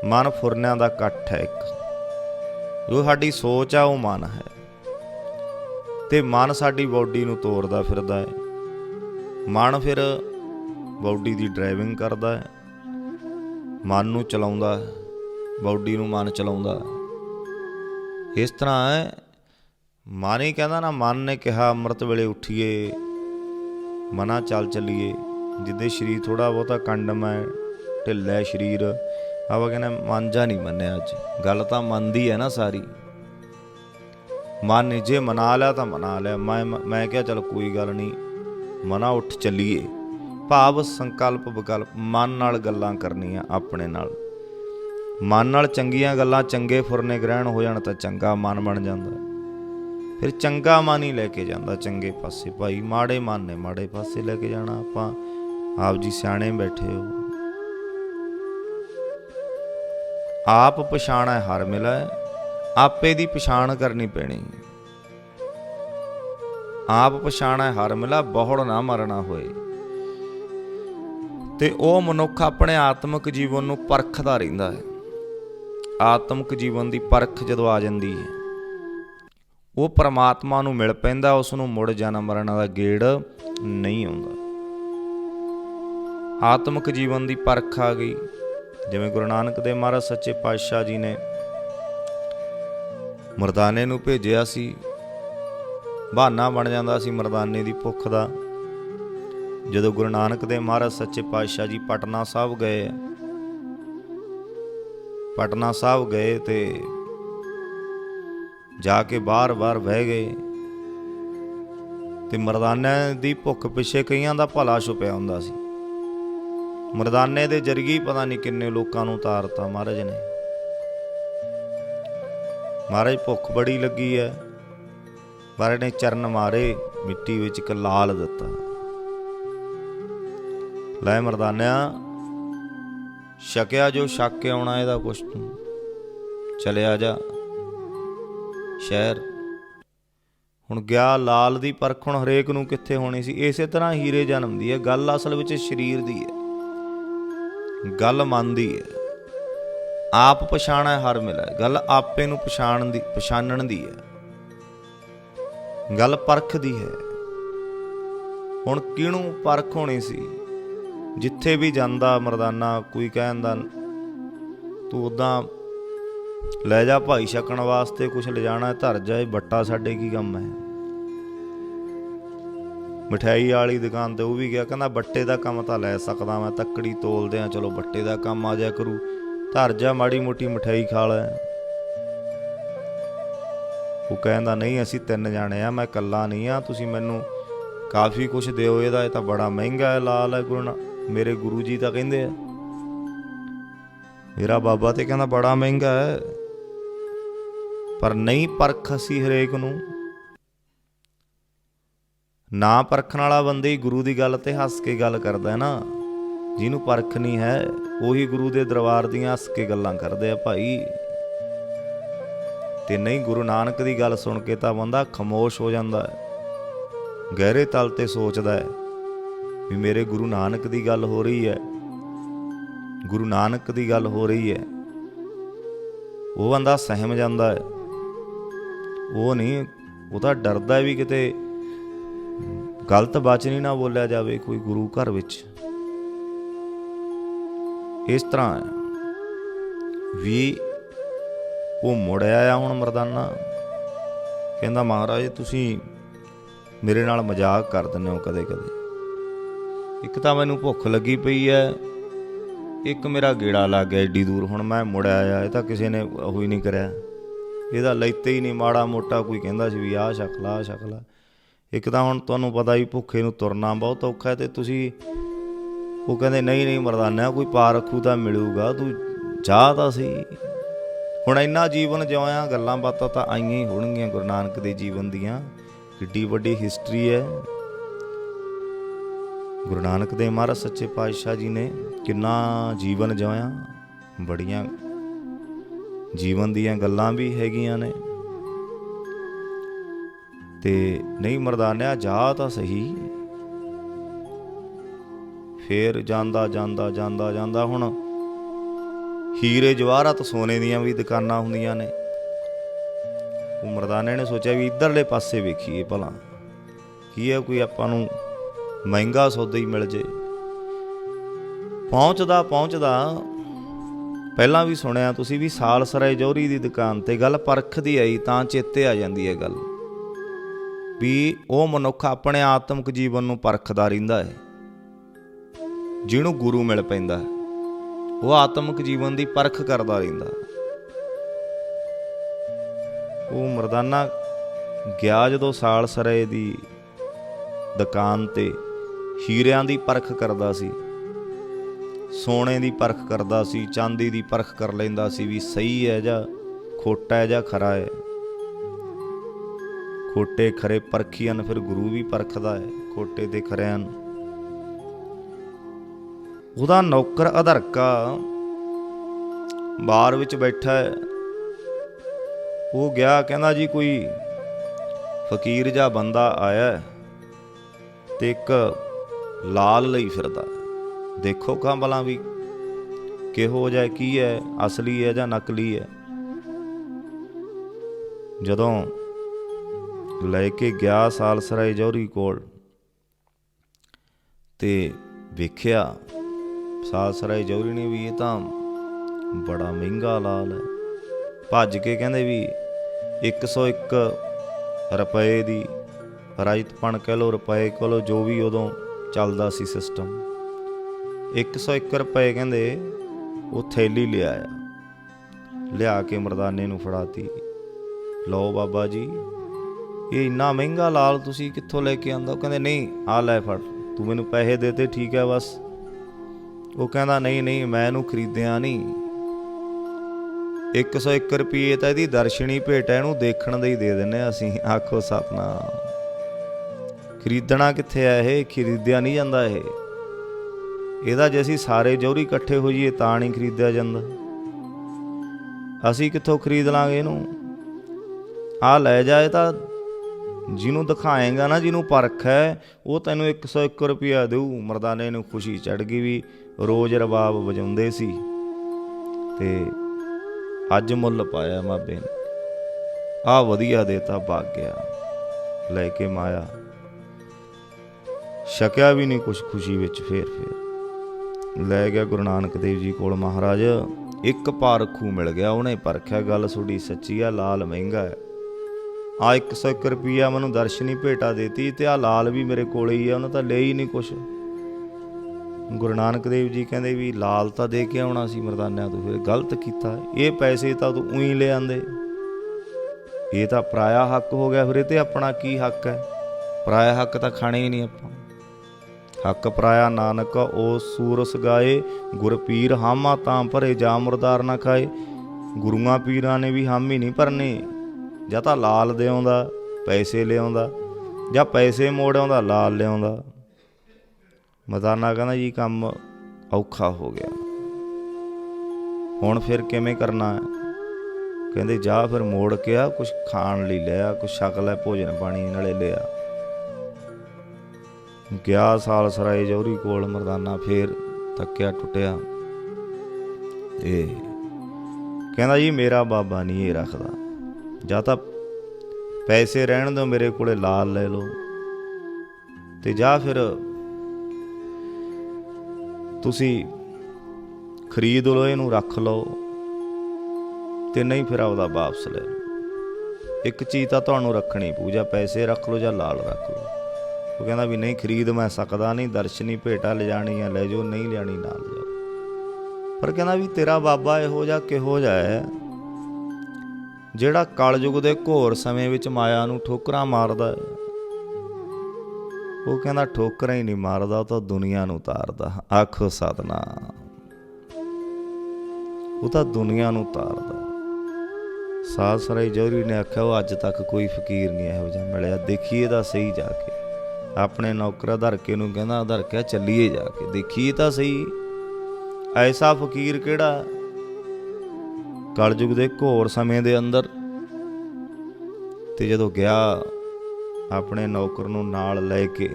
ਮਨ ਫੁਰਨਿਆਂ ਦਾ ਇਕੱਠ ਹੈ ਇੱਕ। ਜੋ ਸਾਡੀ ਸੋਚ ਆ, ਉਹ ਮਨ ਹੈ। ਤੇ ਮਨ ਸਾਡੀ ਬਾਡੀ ਨੂੰ ਤੋੜਦਾ ਫਿਰਦਾ ਹੈ। ਮਨ ਫਿਰ ਬਾਡੀ ਦੀ ਡਰਾਈਵਿੰਗ ਕਰਦਾ ਹੈ। ਮਨ ਨੂੰ ਚਲਾਉਂਦਾ ਹੈ। ਬਾਡੀ ਨੂੰ ਮਨ ਚਲਾਉਂਦਾ ਇਸ ਤਰ੍ਹਾਂ ਹੈ, ਮਨ ਹੀ ਕਹਿੰਦਾ ਨਾ, ਮਨ ਨੇ ਕਿਹਾ, ਅੰਮ੍ਰਿਤ ਵੇਲੇ ਉੱਠੀਏ, ਮਨਾ ਚੱਲ ਚੱਲੀਏ। ਜਿੱਦੇ ਸਰੀਰ ਥੋੜਾ ਬਹੁਤਾ ਕੰਡਮ ਹੈ, ਢਿੱਲਾ ਹੈ ਸਰੀਰ ਆਪਾਂ ਕਹਿੰਦੇ ਮਨ ਜਾ ਨਹੀਂ ਮੰਨਿਆ ਅੱਜ। ਗੱਲ ਤਾਂ ਮੰਨਦੀ ਹੈ ਨਾ ਸਾਰੀ। ਮਨ ਜੇ ਮਨਾ ਲਿਆ ਤਾਂ ਮਨਾ ਲਿਆ। ਮੈਂ ਮੈਂ ਕਿਹਾ ਚਲ ਕੋਈ ਗੱਲ ਨਹੀਂ, ਮਨਾ ਉੱਠ ਚੱਲੀਏ। ਭਾਵ ਸੰਕਲਪ ਵਿਕਲਪ, ਮਨ ਨਾਲ ਗੱਲਾਂ ਕਰਨੀਆਂ ਆਪਣੇ ਨਾਲ। ਮਨ ਨਾਲ ਚੰਗੀਆਂ ਗੱਲਾਂ ਚੰਗੇ ਫੁਰਨੇ ਗ੍ਰਹਿਣ ਹੋ ਜਾਣ ਤਾਂ ਚੰਗਾ ਮਨ ਬਣ ਜਾਂਦਾ। ਫਿਰ ਚੰਗਾ ਮਨ ਹੀ ਲੈ ਕੇ ਜਾਂਦਾ ਚੰਗੇ ਪਾਸੇ। ਭਾਈ, ਮਾੜੇ ਮਨ ਨੇ ਮਾੜੇ ਪਾਸੇ ਲੈ ਕੇ ਜਾਣਾ। ਆਪਾਂ ਆਪ ਜੀ ਸਿਆਣੇ ਬੈਠੇ ਹੋ। ਆਪ ਪਛਾਣੈ ਹਰ ਮਿਲੈ, ਆਪੇ ਦੀ ਪਛਾਣ ਕਰਨੀ ਪੈਣੀ। ਆਪ ਪਛਾਣੈ ਹਰ ਮਿਲਾ, ਬਹੁੜ ਨਾ ਮਰਨਾ ਹੋਏ। ਤੇ ਉਹ ਮਨੁੱਖ ਆਪਣੇ ਆਤਮਿਕ ਜੀਵਨ ਨੂੰ ਪਰਖਦਾ ਰਹਿੰਦਾ ਹੈ। ਆਤਮਿਕ ਜੀਵਨ ਦੀ ਪਰਖ ਜਦੋਂ ਆ ਜਾਂਦੀ ਹੈ, ਉਹ ਪਰਮਾਤਮਾ ਨੂੰ ਮਿਲ ਪੈਂਦਾ ਉਸ ਨੂੰ ਮੁੜ ਜਨਮ ਮਰਨ ਦਾ ਗੇੜ ਨਹੀਂ ਆਉਂਦਾ। ਆਤਮਿਕ ਜੀਵਨ ਦੀ ਪਰਖ ਆ ਗਈ। ਜਿਵੇਂ ਗੁਰੂ ਨਾਨਕ ਦੇ ਮਹਾਰਾਜ ਸੱਚੇ ਪਾਤਸ਼ਾਹ ਜੀ ਨੇ ਮਰਦਾਨੇ ਨੂੰ ਭੇਜਿਆ ਸੀ, ਬਹਾਨਾ ਬਣ ਜਾਂਦਾ ਸੀ ਮਰਦਾਨੇ ਦੀ ਭੁੱਖ ਦਾ। ਜਦੋਂ ਗੁਰੂ ਨਾਨਕ ਦੇ ਮਹਾਰਾਜ ਸੱਚੇ ਪਾਤਸ਼ਾਹ ਜੀ ਪਟਨਾ ਸਾਹਿਬ ਗਏ, ਪਟਨਾ ਸਾਹਿਬ ਗਏ ਤੇ ਜਾ ਕੇ ਬਾਰ-ਬਾਰ ਬਹਿ ਗਏ ਤੇ ਮਰਦਾਨੇ ਦੀ ਭੁੱਖ ਪਿੱਛੇ ਕਈਆਂ ਦਾ ਭਲਾ ਛੁਪਿਆ ਹੁੰਦਾ ਸੀ। ਮਰਦਾਨੇ ਦੇ ਜਰੀਏ ਪਤਾ ਨਹੀਂ ਕਿੰਨੇ ਲੋਕਾਂ ਨੂੰ ਉਤਾਰਤਾ ਮਹਾਰਾਜ ਨੇ। ਮਹਾਰਾਜ ਭੁੱਖ ਬੜੀ ਲੱਗੀ ਹੈ ਮਹਾਰਾਜ ਨੇ ਚਰਨ ਮਾਰੇ, ਮਿੱਟੀ ਵਿੱਚ ਇੱਕ ਲਾਲ ਦਿੱਤਾ। ਲੈ ਮਰਦਾਨਿਆ, ਛਕਿਆ ਜੋ ਛੱਕ ਕੇ ਆਉਣਾ ਇਹਦਾ ਕੁਛ ਤੂੰ। ਚਲਿਆ ਜਾ, ਸ਼ਹਿਰ। ਹੁਣ ਗਿਆ ਲਾਲ ਦੀ ਪਰਖ ਹੁਣ ਹਰੇਕ ਨੂੰ ਕਿੱਥੇ ਹੋਣੀ ਸੀ? ਇਸੇ ਤਰ੍ਹਾਂ ਹੀਰੇ ਜਨਮ ਦੀ ਹੈ ਗੱਲ ਅਸਲ ਵਿੱਚ ਸਰੀਰ ਦੀ ਹੈ ਗੱਲ ਮੰਨਦੀ ਹੈ। ਆਪ ਪਛਾਣੈ ਹਰ ਮਿਲੈ। ਗੱਲ ਆਪੇ ਨੂੰ ਪਛਾਣਨ ਦੀ ਪਛਾਣਨ ਦੀ ਹੈ। ਗੱਲ ਪਰਖ ਦੀ ਹੈ। ਹੁਣ ਕਿਹਨੂੰ ਪਰਖ ਹੋਣੀ ਸੀ? ਜਿੱਥੇ ਵੀ ਜਾਂਦਾ ਮਰਦਾਨਾ, ਕੋਈ ਕਹਿੰਦਾ ਤੂੰ ਉਦਾਂ ਲੈ ਜਾ ਭਾਈ, ਛਕਣ ਵਾਸਤੇ ਕੁਝ ਲਿਜਾਣਾ, ਧਰ ਜਾਏ ਬੱਟਾ ਸਾਡੇ ਕੀ ਕੰਮ ਹੈ? ਮਠਿਆਈ ਵਾਲੀ ਦੁਕਾਨ ਤੇ ਉਹ ਵੀ ਗਿਆ, ਕਹਿੰਦਾ ਬੱਟੇ ਦਾ ਕੰਮ ਤਾਂ ਲੈ ਸਕਦਾ ਮੈਂ, ਤੱਕੜੀ ਤੋਲਦੇ ਆ, ਚਲੋ ਬੱਟੇ ਦਾ ਕੰਮ ਆ ਜਾ ਕਰੂ। ਧਰ ਜਾ ਮਾੜੀ ਮੋਟੀ ਮਠਿਆਈ ਖਾ ਲੈ। ਉਹ ਕਹਿੰਦਾ, ਨਹੀਂ, ਅਸੀਂ ਤਿੰਨ ਜਾਣੇ ਆ, ਮੈਂ ਇਕੱਲਾ ਨਹੀਂ ਆ, ਤੁਸੀਂ ਮੈਨੂੰ ਕਾਫੀ ਕੁਝ ਦਿਓ, ਇਹਦਾ ਇਹ ਤਾਂ ਬੜਾ ਮਹਿੰਗਾ ਹੈ, ਲਾਲ ਹੈ ਗੁਰੂ ਮੇਰੇ ਗੁਰੂ ਜੀ ਤਾਂ ਕਹਿੰਦੇ ਆ। ਮੇਰਾ ਬਾਬਾ ਤੇ ਕਹਿੰਦਾ, ਬੜਾ ਮਹਿੰਗਾ ਹੈ। ਪਰ ਨਹੀਂ ਪਰਖ ਅਸੀਂ ਹਰੇਕ ਨੂੰ ਨਾ ਪਰਖਣ ਵਾਲਾ ਬੰਦੇ ਹੀ ਗੁਰੂ ਦੀ ਗੱਲ ਤੇ ਹੱਸ ਕੇ ਗੱਲ ਕਰਦਾ ਹੈ ਨਾ। ਜਿਹਨੂੰ ਪਰਖ ਨਹੀਂ ਹੈ, ਉਹੀ ਗੁਰੂ ਦੇ ਦਰਬਾਰ ਦੀਆਂ ਹੱਸ ਕੇ ਗੱਲਾਂ ਕਰਦੇ ਆ ਭਾਈ। ਤੇ ਨਹੀਂ ਗੁਰੂ ਨਾਨਕ ਦੀ ਗੱਲ ਸੁਣ ਕੇ ਤਾਂ ਬੰਦਾ ਖਮੋਸ਼ ਹੋ ਜਾਂਦਾ ਹੈ, ਗਹਿਰੇ ਤਲ ਤੇ ਸੋਚਦਾ ਹੈ ਵੀ ਮੇਰੇ ਗੁਰੂ ਨਾਨਕ ਦੀ ਗੱਲ ਹੋ ਰਹੀ ਹੈ। ਗੁਰੂ ਨਾਨਕ ਦੀ ਗੱਲ ਹੋ ਰਹੀ ਹੈ। ਉਹ ਬੰਦਾ ਸਹਿਮ ਜਾਂਦਾ ਹੈ। ਉਹ ਨਹੀਂ, ਉਹ ਤਾਂ ਡਰਦਾ ਵੀ ਕਿਤੇ ਗਲਤ ਬਾਚਨੀ ਨਾ ਬੋਲਿਆ ਜਾਵੇ ਕੋਈ ਗੁਰੂ ਘਰ ਵਿੱਚ। ਇਸ ਤਰ੍ਹਾਂ ਵੀ ਉਹ ਮੁੜ ਆਇਆ ਹੁਣ ਮਰਦਾਨਾ। ਕਹਿੰਦਾ, ਮਹਾਰਾਜ, ਤੁਸੀਂ ਮੇਰੇ ਨਾਲ ਮਜ਼ਾਕ ਕਰ ਦਿੰਦੇ ਹੋ ਕਦੇ ਕਦੇ ਇੱਕ ਤਾਂ ਮੈਨੂੰ ਭੁੱਖ ਲੱਗੀ ਪਈ ਹੈ। ਇੱਕ ਮੇਰਾ ਗੇੜਾ ਲੱਗ ਗਿਆ ਏਡੀ ਦੂਰ। ਹੁਣ ਮੈਂ ਮੁੜ ਆਇਆ, ਇਹ ਤਾਂ ਕਿਸੇ ਨੇ ਉਹ ਹੀ ਨਹੀਂ ਕਰਿਆ। ਇਹਦਾ ਲੈਤੇ ਹੀ ਨਹੀਂ। ਮਾੜਾ ਮੋਟਾ ਕੋਈ ਕਹਿੰਦਾ ਸੀ ਵੀ ਆਹ ਛਕ ਆਹ ਛਕ ਇੱਕ ਤਾਂ ਹੁਣ ਤੁਹਾਨੂੰ ਪਤਾ ਹੀ ਭੁੱਖੇ ਨੂੰ ਤੁਰਨਾ ਬਹੁਤ ਔਖਾ ਹੈ ਤੇ ਤੁਸੀਂ ਉਹ ਕਹਿੰਦੇ, ਨਹੀਂ ਨਹੀਂ ਮਰਦਾਨਾ, ਕੋਈ ਪਾਰਖੂ ਤਾਂ ਮਿਲੂਗਾ, ਤੂੰ ਜਾ ਤਾਂ ਸੀ ਹੁਣ ਇੰਨਾ ਜੀਵਨ ਜਿਉਇਆ ਗੱਲਾਂ ਬਾਤਾਂ ਤਾਂ ਆਈਆਂ ਹੀ ਹੋਣਗੀਆਂ ਗੁਰੂ ਨਾਨਕ ਦੇ ਜੀਵਨ ਦੀਆਂ। ਕਿੱਡੀ ਵੱਡੀ ਹਿਸਟਰੀ ਹੈ। ਗੁਰੂ ਨਾਨਕ ਦੇ ਮਹਾਰਾਜ, ਸੱਚੇ ਪਾਤਸ਼ਾਹ ਜੀ ਨੇ ਕਿੰਨਾ ਜੀਵਨ ਜਿਉਇਆ ਬੜੀਆਂ ਜੀਵਨ ਦੀਆਂ ਗੱਲਾਂ ਵੀ ਹੈਗੀਆਂ ਨੇ। ਤੇ ਨਹੀਂ ਮਰਦਾਨਿਆ, ਜਾ ਤਾਂ ਸਹੀ। ਫੇਰ ਜਾਂਦਾ ਜਾਂਦਾ ਜਾਂਦਾ ਜਾਂਦਾ ਹੁਣ। ਹੀਰੇ ਜਵਾਹਰਾਤ ਸੋਨੇ ਦੀਆਂ ਵੀ ਦੁਕਾਨਾਂ ਹੁੰਦੀਆਂ ਨੇ। ਉਹ ਮਰਦਾਨੇ ਨੇ ਸੋਚਿਆ ਵੀ ਇਧਰਲੇ ਪਾਸੇ ਵੇਖੀਏ ਭਲਾ। ਕੀ ਹੈ ਕੋਈ ਆਪਾਂ ਨੂੰ ਮਹਿੰਗਾ ਸੌਦਾ ਹੀ ਮਿਲ ਜੇ। ਪਹੁੰਚਦਾ ਪਹੁੰਚਦਾ। ਪਹਿਲਾਂ ਵੀ ਸੁਣਿਆ ਤੁਸੀਂ ਵੀ ਸਾਲਸਰਾਏ ਜੌਹਰੀ ਦੀ ਦੁਕਾਨ ਤੇ ਗੱਲ ਪਰਖ ਦੀ ਆਈ ਤਾਂ ਚੇਤੇ ਆ ਜਾਂਦੀ ਹੈ ਗੱਲ। ਵੀ ਉਹ ਮਨੁੱਖ ਆਪਣੇ ਆਤਮਿਕ ਜੀਵਨ ਨੂੰ ਪਰਖਦਾ ਰਹਿੰਦਾ ਹੈ। ਜਿਹਨੂੰ ਗੁਰੂ ਮਿਲ ਪੈਂਦਾ ਹੈ। ਉਹ ਆਤਮਿਕ ਜੀਵਨ ਦੀ ਪਰਖ ਕਰਦਾ ਰਹਿੰਦਾ ਉਹ ਮਰਦਾਨਾ ਗਿਆ ਜਦੋਂ ਸਾਲ ਸਰੇ ਦੀ ਦੁਕਾਨ ਤੇ ਹੀਰਿਆਂ ਦੀ ਪਰਖ ਕਰਦਾ ਸੀ। ਸੋਨੇ ਦੀ ਪਰਖ ਕਰਦਾ ਸੀ, ਚਾਂਦੀ ਦੀ ਪਰਖ ਕਰ ਲੈਂਦਾ ਸੀ ਵੀ ਸਹੀ ਹੈ ਜਾਂ ਖੋਟਾ ਹੈ ਜਾਂ ਖਰਾ ਹੈ। ਖੋਟੇ ਖਰੇ ਪਰਖੀਆਂ ਫਿਰ ਗੁਰੂ ਵੀ ਪਰਖਦਾ ਹੈ, ਖੋਟੇ ਤੇ ਖਰਿਆਂ ਨੂੰ ਉਹਦਾ ਨੌਕਰ ਅਧਰਕਾ ਬਾਰ ਵਿੱਚ ਬੈਠਾ ਹੈ। ਉਹ ਗਿਆ, ਕਹਿੰਦਾ ਜੀ, ਕੋਈ ਫਕੀਰ ਜਾਂ ਬੰਦਾ ਆਇਆ ਹੈ ਤੇ ਇੱਕ ਲਾਲ ਲਈ ਫਿਰਦਾ ਦੇਖੋ ਕਾਂ ਭਲਾ ਵੀ, ਕਿਹੋ ਜਿਹਾ ਕੀ ਹੈ, ਅਸਲੀ ਹੈ ਜਾਂ ਨਕਲੀ ਹੈ। ਜਦੋਂ ਲੈ ਕੇ ਗਿਆ ਸਾਲਸਰਾਏ ਜੌਹਰੀ ਕੋਲ ਤੇ ਵੇਖਿਆ, ਸਾਲਸਰਾਏ ਜੌਹਰੀ ਨੇ ਵੀ ਇਹ ਤਾਂ ਬੜਾ ਮਹਿੰਗਾ ਲਾਲ ਹੈ। ਭੱਜ ਕੇ ਕਹਿੰਦੇ ਵੀ 101 ਰੁਪਏ ਦੀ ਰਾਜਤਪਣ ਕਹਿ ਲੋ ਰੁਪਏ ਕਹਿ ਲੋ ਜੋ ਵੀ ਉਦੋਂ ਚੱਲਦਾ ਸੀ ਸਿਸਟਮ 101 ਰੁਪਏ ਕਹਿੰਦੇ ਉਹ ਥੈਲੀ ਲਿਆਇਆ, ਲਿਆ ਕੇ ਮਰਦਾਨੇ ਨੂੰ ਫੜਾਤੀ। ਲਓ ਬਾਬਾ ਜੀ ਇਹ ਇੰਨਾ ਮਹਿੰਗਾ ਲਾਲ ਤੁਸੀਂ ਕਿੱਥੋਂ ਲੈ ਕੇ ਆਂਦਾ ਉਹ ਕਹਿੰਦੇ, ਨਹੀਂ ਆ ਲੈ ਫੜ। ਤੂੰ ਮੈਨੂੰ ਪੈਸੇ ਦੇ ਤੇ ਠੀਕ ਹੈ ਬਸ। ਉਹ ਕਹਿੰਦਾ, ਨਹੀਂ ਨਹੀਂ, ਮੈਂ ਇਹਨੂੰ ਖਰੀਦਿਆ ਨਹੀਂ। 101 ਰੁਪਏ ਤਾਂ ਇਹਦੀ ਦਰਸ਼ਨੀ ਭੇਟ ਹੈ, ਇਹਨੂੰ ਦੇਖਣ ਦੇ ਹੀ ਦੇ ਦਿੰਨੇ ਆ ਅਸੀਂ। ਆਖੋ ਸਤਨਾਮ। ਖਰੀਦਣਾ ਕਿੱਥੇ ਆ ਇਹ? ਖਰੀਦਿਆ ਨਹੀਂ ਜਾਂਦਾ ਇਹ। ਇਹਦਾ ਜੇ ਅਸੀਂ ਸਾਰੇ ਜੌਹਰੀ ਇਕੱਠੇ ਹੋਈਏ ਤਾਂ ਨਹੀਂ ਖਰੀਦਿਆ ਜਾਂਦਾ। ਅਸੀਂ ਕਿੱਥੋਂ ਖਰੀਦ ਲਾਂਗੇ ਇਹਨੂੰ? ਆ ਲੈ ਜਾਏ ਤਾਂ ਜਿਹਨੂੰ ਦਿਖਾਏਗਾ ਨਾ, ਜਿਹਨੂੰ ਪਰਖ ਹੈ, ਉਹ ਤੈਨੂੰ 101 ਰੁਪਿਆ ਦੇਊ। ਮਰਦਾਨੇ ਨੂੰ ਖੁਸ਼ੀ ਚੜ ਗਈ ਵੀ ਰੋਜ਼ ਰਬਾਬ ਵਜਾਉਂਦੇ ਸੀ। ਤੇ ਅੱਜ ਮੁੱਲ ਪਾਇਆ ਮਾਬੇ ਨੇ। ਆ ਵਧੀਆ ਦੇਤਾ ਭਾਗ ਗਿਆ ਲੈ ਕੇ ਮਾਇਆ। ਸ਼ਕਿਆ ਵੀ ਨਹੀਂ ਕੁਛ ਖੁਸ਼ੀ ਵਿੱਚ ਫੇਰ ਫੇਰ। ਲੈ ਗਿਆ ਗੁਰੂ ਨਾਨਕ ਦੇਵ ਜੀ ਕੋਲ ਮਹਾਰਾਜ। ਇੱਕ ਪਾਰਖੂ ਮਿਲ ਗਿਆ, ਉਹਨੇ ਪਰਖਿਆ, ਗੱਲ ਤੁਹਾਡੀ ਸੱਚੀ ਆ, ਲਾਲ ਮਹਿੰਗਾ ਹੈ। ਆ 101 ਰੁਪਿਆ ਮੈਨੂੰ ਦਰਸ਼ਨੀ ਭੇਟਾ ਦੇਤੀ ਤੇ ਆ ਲਾਲ ਵੀ ਮੇਰੇ ਕੋਲ ਹੀ ਆ, ਉਹਨਾਂ ਤਾਂ ਲਿਆ ਹੀ ਨਹੀਂ ਕੁਛ। ਗੁਰੂ ਨਾਨਕ ਦੇਵ ਜੀ ਕਹਿੰਦੇ ਵੀ ਲਾਲ ਤਾਂ ਦੇ ਕੇ ਆਉਣਾ ਸੀ ਮਰਦਾਨਿਆਂ ਤੋਂ, ਫਿਰ ਗਲਤ ਕੀਤਾ। ਇਹ ਪੈਸੇ ਤਾਂ ਤੂੰ ਉਹੀ ਲੈ ਆਂਦੇ। ਇਹ ਤਾਂ ਪਰਾਇਆ ਹੱਕ ਹੋ ਗਿਆ ਫਿਰ, ਇਹ ਤੇ ਆਪਣਾ ਕੀ ਹੱਕ ਹੈ? ਪਰਾਇਆ ਹੱਕ ਤਾਂ ਖਾਣੇ ਹੀ ਨਹੀਂ ਆਪਾਂ। ਹੱਕ ਪਰਾਇਆ ਨਾਨਕ, ਉਹ ਸੂਰਸ ਗਾਏ ਗੁਰ ਪੀਰ ਹਾਮਾ ਤਾਂ ਭਰੇ ਜਾ ਮੁਰਦਾਰ ਨਾ ਖਾਏ। ਗੁਰੂਆਂ ਪੀਰਾਂ ਨੇ ਵੀ ਹਾਮੀ ਨਹੀਂ ਭਰਨੇ। ਜਾਂ ਤਾਂ ਲਾਲ ਦੇ ਆਉਂਦਾ ਪੈਸੇ ਲਿਆਉਂਦਾ, ਜਾਂ ਪੈਸੇ ਮੋੜ ਆਉਂਦਾ, ਲਾਲ ਲਿਆਉਂਦਾ। ਮਦਾਨਾ ਕਹਿੰਦਾ ਜੀ, ਕੰਮ ਔਖਾ ਹੋ ਗਿਆ। ਹੁਣ ਫਿਰ ਕਿਵੇਂ ਕਰਨਾ ਹੈ? ਕਹਿੰਦੇ, ਜਾ ਫਿਰ ਮੋੜ ਕੇ ਆ ਕੁਝ ਖਾਣ ਲਈ ਲਿਆ ਕੁਝ ਸ਼ਕਲ ਲੈ, ਭੋਜਨ ਪਾਣੀ ਨਾਲੇ ਲਿਆ ਗਿਆ ਸਾਲ ਸਰਾਏ ਜੌਹਰੀ ਕੋਲ, ਮਰਦਾਨਾ ਫੇਰ ਤੱਕਿਆ ਟੁੱਟਿਆ। ਤੇ ਕਹਿੰਦਾ ਜੀ, ਮੇਰਾ ਬਾਬਾ ਨਹੀਂ ਇਹ ਰੱਖਦਾ। ਜਾਂ ਤਾਂ ਪੈਸੇ ਰਹਿਣ ਦਿਓ ਮੇਰੇ ਕੋਲੇ, ਲਾਲ ਲੈ ਲਓ। ਤੇ ਜਾਂ ਫਿਰ ਤੁਸੀਂ ਖਰੀਦ ਲਓ, ਇਹਨੂੰ ਰੱਖ ਲਓ ਤੇ ਨਹੀਂ ਫਿਰ ਆਪਦਾ ਵਾਪਸ ਲੈ ਲਓ। ਇੱਕ ਚੀਜ਼ ਤਾਂ ਤੁਹਾਨੂੰ ਰੱਖਣੀ ਪਊ, ਜਾਂ ਪੈਸੇ ਰੱਖ ਲਓ ਜਾਂ ਲਾਲ ਰੱਖ ਲਓ। ਉਹ ਕਹਿੰਦਾ ਵੀ ਨਹੀਂ, ਖਰੀਦ ਮੈਂ ਸਕਦਾ ਨਹੀਂ, ਦਰਸ਼ਨੀ ਭੇਟਾ ਲਿਜਾਣੀ ਆ, ਲੈ ਜਾਓ, ਨਹੀਂ ਲਿਆਣੀ, ਨਾਲ ਲਿਜਾਓ ਪਰ ਕਹਿੰਦਾ ਵੀ ਤੇਰਾ ਬਾਬਾ ਇਹੋ ਜਿਹਾ ਕਿਹੋ ਜਿਹਾ ਹੈ ਜਿਹੜਾ ਕਲਯੁਗ ਦੇ ਘੋਰ ਸਮੇਂ ਵਿੱਚ ਮਾਇਆ ਨੂੰ ਠੋਕਰਾਂ ਮਾਰਦਾ ਹੈ। ਉਹ ਕਹਿੰਦਾ, ਠੋਕਰਾਂ ਹੀ ਨਹੀਂ ਮਾਰਦਾ, ਉਹ ਤਾਂ ਦੁਨੀਆ ਨੂੰ ਤਾਰਦਾ ਆਖੋ ਸਤਨਾਮ। ਉਹ ਤਾਂ ਦੁਨੀਆ ਨੂੰ ਤਾਰਦਾ ਸਾਧ ਸਰਾਈ ਜੋਰੀ ਨੇ ਆਖਿਆ, ਉਹ ਅੱਜ ਤੱਕ ਕੋਈ ਫਕੀਰ ਨਹੀਂ ਇਹੋ ਜਿਹਾ ਮਿਲਿਆ। ਦੇਖੀਏ ਤਾਂ ਸਹੀ ਜਾ ਕੇ। ਆਪਣੇ ਨੌਕਰ ਧਰ ਨੂੰ ਕਹਿੰਦਾ ਧਰ ਚੱਲੀਏ ਜਾ ਕੇ। ਦੇਖੀਏ ਤਾਂ ਸਹੀ। ਐਸਾ ਫਕੀਰ ਕਿਹੜਾ ਕਲਯੁਗ ਦੇ ਘੋਰ ਸਮੇਂ ਦੇ ਅੰਦਰ ਤੇ ਜਦੋਂ ਗਿਆ ਆਪਣੇ ਨੌਕਰ ਨੂੰ ਨਾਲ ਲੈ ਕੇ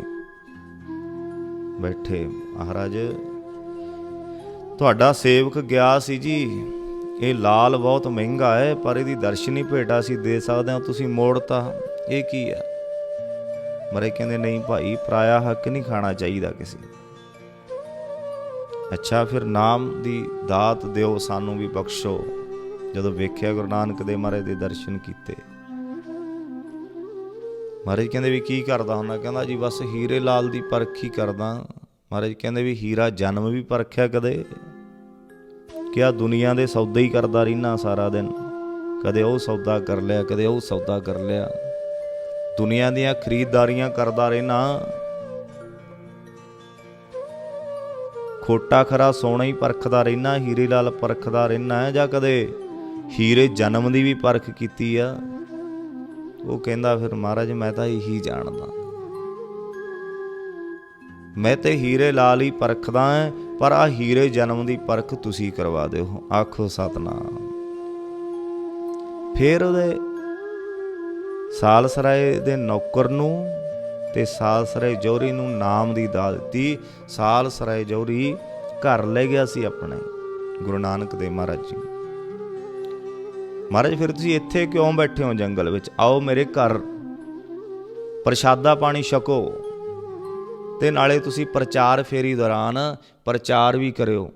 ਬੈਠੇ, ਮਹਾਰਾਜ, ਤੁਹਾਡਾ ਸੇਵਕ ਗਿਆ ਸੀ ਜੀ। ਇਹ ਲਾਲ ਬਹੁਤ ਮਹਿੰਗਾ ਹੈ, ਪਰ ਇਹਦੀ ਦਰਸ਼ਨੀ ਭੇਟਾ ਅਸੀਂ ਦੇ ਸਕਦੇ ਹਾਂ ਤੁਸੀਂ ਮੋੜਤਾ ਇਹ ਕੀ ਹੈ? ਮਰੇ ਕਹਿੰਦੇ, ਨਹੀਂ ਭਾਈ, ਪਰਾਇਆ ਹੱਕ ਨਹੀਂ ਖਾਣਾ ਚਾਹੀਦਾ ਕਿਸੇ ਅੱਛਾ, ਫਿਰ ਨਾਮ ਦੀ ਦਾਤ ਦਿਓ, ਸਾਨੂੰ ਵੀ ਬਖਸ਼ੋ। ਜਦੋਂ ਵੇਖਿਆ ਗੁਰੂ ਨਾਨਕ ਦੇ ਮਹਾਰਾਜ ਦੇ ਦਰਸ਼ਨ ਕੀਤੇ। ਮਹਾਰਾਜ ਕਹਿੰਦੇ ਵੀ ਕੀ ਕਰਦਾ ਹੁੰਦਾ? ਕਹਿੰਦਾ ਜੀ ਬਸ ਹੀਰੇ ਲਾਲ ਦੀ ਪਰਖ ਹੀ ਕਰਦਾ। ਮਹਾਰਾਜ ਕਹਿੰਦੇ ਵੀ ਹੀਰਾ ਜਨਮ ਵੀ ਪਰਖਿਆ ਕਦੇ। ਕਿਆ ਦੁਨੀਆ ਦੇ ਸੌਦੇ ਹੀ ਕਰਦਾ ਰਹਿਣਾ ਸਾਰਾ ਦਿਨ। ਕਦੇ ਉਹ ਸੌਦਾ ਕਰ ਲਿਆ, ਕਦੇ ਉਹ ਸੌਦਾ ਕਰ ਲਿਆ। ਦੁਨੀਆ ਦੀਆਂ ਖਰੀਦਦਾਰੀਆਂ ਕਰਦਾ ਰਹਿਣਾ ਖੋਟਾ ਖਰਾ ਸੋਨਾ ਹੀ ਪਰਖਦਾ ਰਹਿਣਾ ਹੀਰੇ ਲਾਲ ਪਰਖਦਾ ਰਹਿਣਾ ਹੈ ਜਾਂ ਕਦੇ ਹੀਰੇ ਜਨਮ ਦੀ ਵੀ ਪਰਖ ਕੀਤੀ ਆ। ਉਹ ਕਹਿੰਦਾ, ਫਿਰ ਮਹਾਰਾਜ, ਮੈਂ ਤਾਂ ਇਹੀ ਜਾਣਦਾ। ਮੈਂ ਤੇ ਹੀਰੇ ਲਾਲ ਹੀ ਪਰਖਦਾ ਹਾਂ ਪਰ ਆ ਹੀਰੇ ਜਨਮ ਦੀ ਪਰਖ ਤੁਸੀਂ ਕਰਵਾ ਦਿਓ, ਆਖੋ ਸਤਨਾਮ। ਫਿਰ ਉਹਦੇ ਸਾਲਸਰਾਏ ਦੇ ਨੌਕਰ ਨੂੰ ਤੇ ਸਾਲਸਰਾਏ ਜੌਹਰੀ ਨੂੰ ਨਾਮ ਦੀ ਦਾਤ ਦਿੱਤੀ। ਸਾਲਸਰਾਏ ਜੌਹਰੀ ਘਰ ਲੈ ਗਿਆ ਸੀ ਆਪਣੇ, ਗੁਰੂ ਨਾਨਕ ਦੇਵ ਮਹਾਰਾਜ ਜੀ ਮਹਾਰਾਜ, ਫਿਰ ਤੁਸੀਂ ਇੱਥੇ ਕਿਉਂ ਬੈਠੇ ਹੋ ਜੰਗਲ ਵਿੱਚ? ਆਓ ਮੇਰੇ ਘਰ, ਪ੍ਰਸ਼ਾਦਾ ਪਾਣੀ ਛਕੋ ਤੇ ਨਾਲੇ ਤੁਸੀਂ ਪ੍ਰਚਾਰ ਫੇਰੀ ਦੌਰਾਨ ਪ੍ਰਚਾਰ ਵੀ ਕਰਿਓ।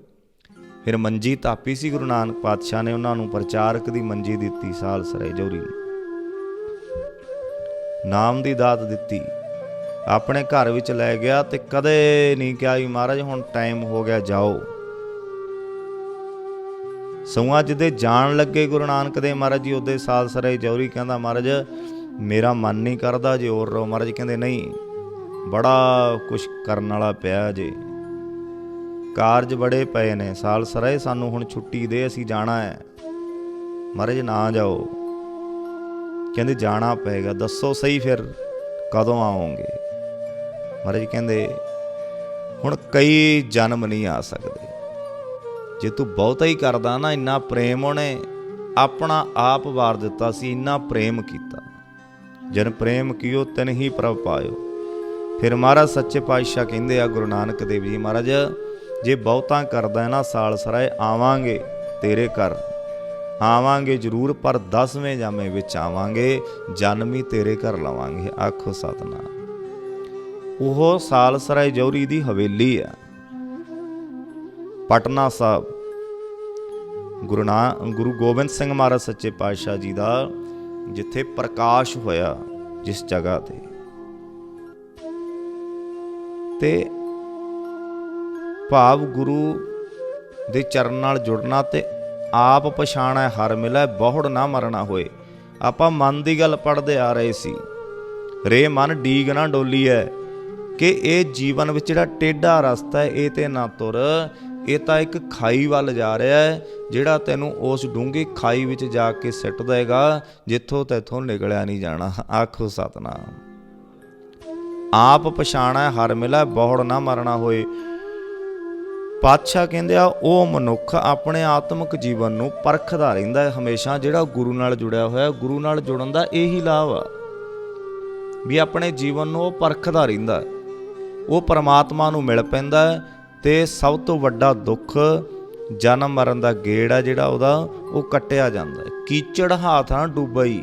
ਫਿਰ ਮੰਜੀ ਤਾਪੀ ਸੀ, ਗੁਰੂ ਨਾਨਕ ਪਾਤਸ਼ਾਹ ਨੇ ਉਹਨਾਂ ਨੂੰ ਪ੍ਰਚਾਰਕ ਦੀ ਮੰਜੀ ਦਿੱਤੀ, ਸਾਲ ਸਰੇ ਜੋਰੀ। ਨਾਮ ਦੀ ਦਾਤ ਦਿੱਤੀ। ਆਪਣੇ ਘਰ ਵਿੱਚ ਲੈ ਗਿਆ ਤੇ ਕਦੇ ਨਹੀਂ ਕਿਹਾ ਵੀ ਮਹਾਰਾਜ, ਹੁਣ ਟਾਈਮ ਹੋ ਗਿਆ, ਜਾਓ। ਸੋਆ ਜਿਹਦੇ ਜਾਣ ਲੱਗੇ ਗੁਰੂ ਨਾਨਕ ਦੇ ਮਹਾਰਾਜ ਜੀ, ਉਹਦੇ ਸਾਲ ਸਰੇ ਜੌਰੀ ਕਹਿੰਦਾ, ਮਹਾਰਾਜ, ਮੇਰਾ ਮਨ ਨਹੀਂ ਕਰਦਾ ਜੇ ਹੋਰ ਰਹੋ। ਮਹਾਰਾਜ ਕਹਿੰਦੇ, ਨਹੀਂ, ਬੜਾ ਕੁਝ ਕਰਨ ਵਾਲਾ ਪਿਆ ਜੇ। ਕਾਰਜ ਬੜੇ ਪਏ ਨੇ, ਸਾਲ ਸਰੇ ਸਾਨੂੰ ਹੁਣ ਛੁੱਟੀ ਦੇ, ਅਸੀਂ ਜਾਣਾ ਹੈ। ਮਹਾਰਾਜ, ਨਾ ਜਾਓ। ਕਹਿੰਦੇ, ਜਾਣਾ ਪਏਗਾ, ਦੱਸੋ ਸਹੀ ਫਿਰ ਕਦੋਂ ਆਓਗੇ? ਮਹਾਰਾਜ ਕਹਿੰਦੇ, ਹੁਣ ਕਈ ਜਨਮ ਨਹੀਂ ਆ ਸਕਦੇ। ਜੇ ਤੂੰ ਬਹੁਤਾ ਹੀ ਕਰਦਾ ਨਾ, ਇੰਨਾ ਪ੍ਰੇਮ ਉਹਨੇ ਆਪਣਾ ਆਪ ਵਾਰ ਦਿੱਤਾ ਸੀ, ਇੰਨਾ ਪ੍ਰੇਮ ਕੀਤਾ। ਜਨ ਪ੍ਰੇਮ ਕੀਓ, ਤਨ ਹੀ ਪ੍ਰਭ ਪਾਇਓ। ਫਿਰ ਮਹਾਰਾਜ ਸੱਚੇ ਪਾਤਸ਼ਾਹ ਕਹਿੰਦੇ ਆ, ਗੁਰੂ ਨਾਨਕ ਦੇਵ ਜੀ, ਮਹਾਰਾਜ, ਜੇ ਬਹੁਤਾ ਕਰਦਾ ਨਾ, ਸਾਲ ਸਰਾਏ ਆਵਾਂਗੇ ਤੇਰੇ ਘਰ। ਆਵਾਂਗੇ ਜ਼ਰੂਰ, ਪਰ 10ਵੇਂ ਜਾਮੇ ਵਿੱਚ ਆਵਾਂਗੇ, ਜਨਮੀ ਤੇਰੇ ਘਰ ਲਵਾਂਗੇ, ਆਖੋ ਸਤਨਾਮ। ਉਹ ਸਾਲ ਸਰਾਏ ਜੌਰੀ ਦੀ ਹਵੇਲੀ ਆ। ਪਟਨਾ ਸਾਹਿਬ। ਗੁਰੂ ਨਾ, ਗੁਰੂ ਗੋਬਿੰਦ ਸਿੰਘ ਮਹਾਰਾਜ ਸੱਚੇ ਪਾਤਸ਼ਾਹ ਜੀ ਦਾ ਜਿੱਥੇ ਪ੍ਰਕਾਸ਼ ਹੋਇਆ ਜਿਸ ਜਗ੍ਹਾ ਤੇ। ਤੇ ਭਾਵ ਗੁਰੂ ਦੇ ਚਰਨ ਨਾਲ ਜੁੜਨਾ ਤੇ ਆਪ ਪਛਾਣੈ, ਹਰ ਮਿਲੈ, ਬਹੁੜ ਨਾ ਮਰਨਾ ਹੋਏ। ਆਪਾਂ ਮਨ ਦੀ ਗੱਲ ਪੜਦੇ ਆ ਰਹੇ ਸੀ। ਰੇ ਮਨ ਡੀਗ ਨਾ ਡੋਲੀ ਹੈ ਕਿ ਇਹ ਜੀਵਨ ਵਿੱਚ ਜਿਹੜਾ ਟੇਢਾ ਰਸਤਾ ਹੈ, ਇਹ ਤੇ ਨਾ ਤੁਰ। ਇਹ ਤਾਂ ਇੱਕ ਖਾਈ ਵੱਲ ਜਾ ਰਿਹਾ ਹੈ, ਜਿਹੜਾ ਤੈਨੂੰ ਉਸ ਡੂੰਘੀ ਖਾਈ ਵਿੱਚ ਜਾ ਕੇ ਸਿੱਟ ਦੇਗਾ, ਜਿੱਥੋਂ ਤੈਥੋਂ ਨਿਕਲਿਆ ਨਹੀਂ ਜਾਣਾ। ਆਖੋ ਸਤਨਾਮ। ਆਪ ਪਛਾਣੈ, ਹਰ ਮਿਲਾ ਬਹੁੜ ਨਾ ਮਰਨਾ ਹੋਏ। ਪਾਤਸ਼ਾਹ ਕਹਿੰਦੇ ਆ, ਉਹ ਮਨੁੱਖ ਆਪਣੇ ਆਤਮਿਕ ਜੀਵਨ ਨੂੰ ਪਰਖਦਾ ਰਹਿੰਦਾ ਹੈ ਹਮੇਸ਼ਾ, ਜਿਹੜਾ ਗੁਰੂ ਨਾਲ ਜੁੜਿਆ ਹੋਇਆ, ਗੁਰੂ ਨਾਲ ਜੁੜਨ ਦਾ ਇਹੀ ਲਾਭ ਆ। ਵੀ ਆਪਣੇ ਜੀਵਨ ਨੂੰ ਉਹ ਪਰਖਦਾ ਰਹਿੰਦਾ ਉਹ ਪਰਮਾਤਮਾ ਨੂੰ ਮਿਲ ਪੈਂਦਾ ਹੈ ਤੇ ਸਭ ਤੋਂ ਵੱਡਾ ਦੁੱਖ ਜਨਮ ਮਰਨ ਦਾ ਗੇੜ ਆ ਜਿਹੜਾ ਉਹਦਾ, ਉਹ ਕੱਟਿਆ ਜਾਂਦਾ ਕੀਚੜ ਹਾਥ ਨਾ ਡੁੱਬਈ।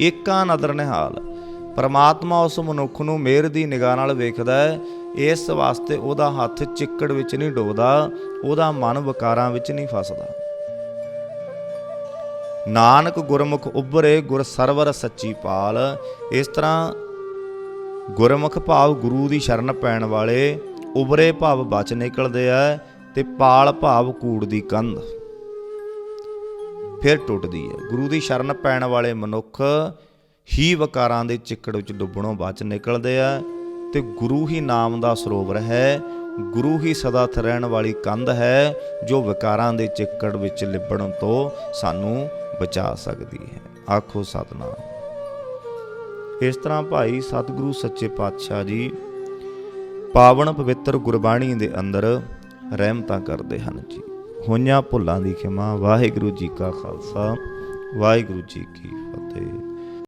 ਏਕਾਂ ਨਦਰ ਨਿਹਾਲ। ਪਰਮਾਤਮਾ ਉਸ ਮਨੁੱਖ ਨੂੰ ਮਿਹਰ ਦੀ ਨਿਗਾਹ ਨਾਲ ਵੇਖਦਾ ਹੈ। ਇਸ ਵਾਸਤੇ ਉਹਦਾ ਹੱਥ ਚਿੱਕੜ ਵਿੱਚ ਨਹੀਂ ਡੁੱਬਦਾ, ਉਹਦਾ ਮਨ ਵਿਕਾਰਾਂ ਵਿੱਚ ਨਹੀਂ ਫਸਦਾ। ਨਾਨਕ ਗੁਰਮੁਖ ਉਭਰੇ, ਗੁਰ ਸਰਵਰ ਸੱਚੀ ਪਾਲ। ਇਸ ਤਰ੍ਹਾਂ ਗੁਰਮੁਖ ਭਾਵ ਗੁਰੂ ਦੀ ਸ਼ਰਨ ਪੈਣ ਵਾਲੇ ਉਭਰੇ ਭਾਵ ਬਚ ਨਿਕਲਦੇ ਆ ਤੇ ਪਾਲ ਭਾਵ ਕੂੜ ਦੀ ਕੰਧ। ਫਿਰ ਟੁੱਟਦੀ ਹੈ ਗੁਰੂ ਦੀ ਸ਼ਰਨ ਪੈਣ ਵਾਲੇ ਮਨੁੱਖ ਹੀ ਵਕਾਰਾਂ ਦੇ ਚਿੱਕੜ ਵਿੱਚ ਡੁੱਬਣੋਂ ਬਚ ਨਿਕਲਦੇ ਆ ਤੇ ਗੁਰੂ ਹੀ ਨਾਮ ਦਾ ਸਰੋਵਰ ਹੈ। ਗੁਰੂ ਹੀ ਸਦਾ ਰਹਿਣ ਵਾਲੀ ਕੰਧ ਹੈ ਜੋ ਵਿਕਾਰਾਂ ਦੇ ਚਿੱਕੜ ਵਿੱਚ ਲਿਬੜਨ ਤੋਂ ਸਾਨੂੰ ਬਚਾ ਸਕਦੀ ਹੈ। ਆਖੋ ਸਤਨਾਮ। ਇਸ ਤਰ੍ਹਾਂ ਭਾਈ ਸਤਿਗੁਰੂ ਸੱਚੇ ਪਾਤਸ਼ਾਹ ਜੀ ਪਾਵਨ ਪਵਿੱਤਰ ਗੁਰਬਾਣੀ ਦੇ ਅੰਦਰ ਰਹਿਮਤਾਂ ਕਰਦੇ ਹਨ ਜੀ। ਹੋਈਆਂ ਭੁੱਲਾਂ ਦੀ ਖਿਮਾ, ਵਾਹਿਗੁਰੂ ਜੀ ਕਾ ਖਾਲਸਾ, ਵਾਹਿਗੁਰੂ ਜੀ ਕੀ ਫਤਿਹ।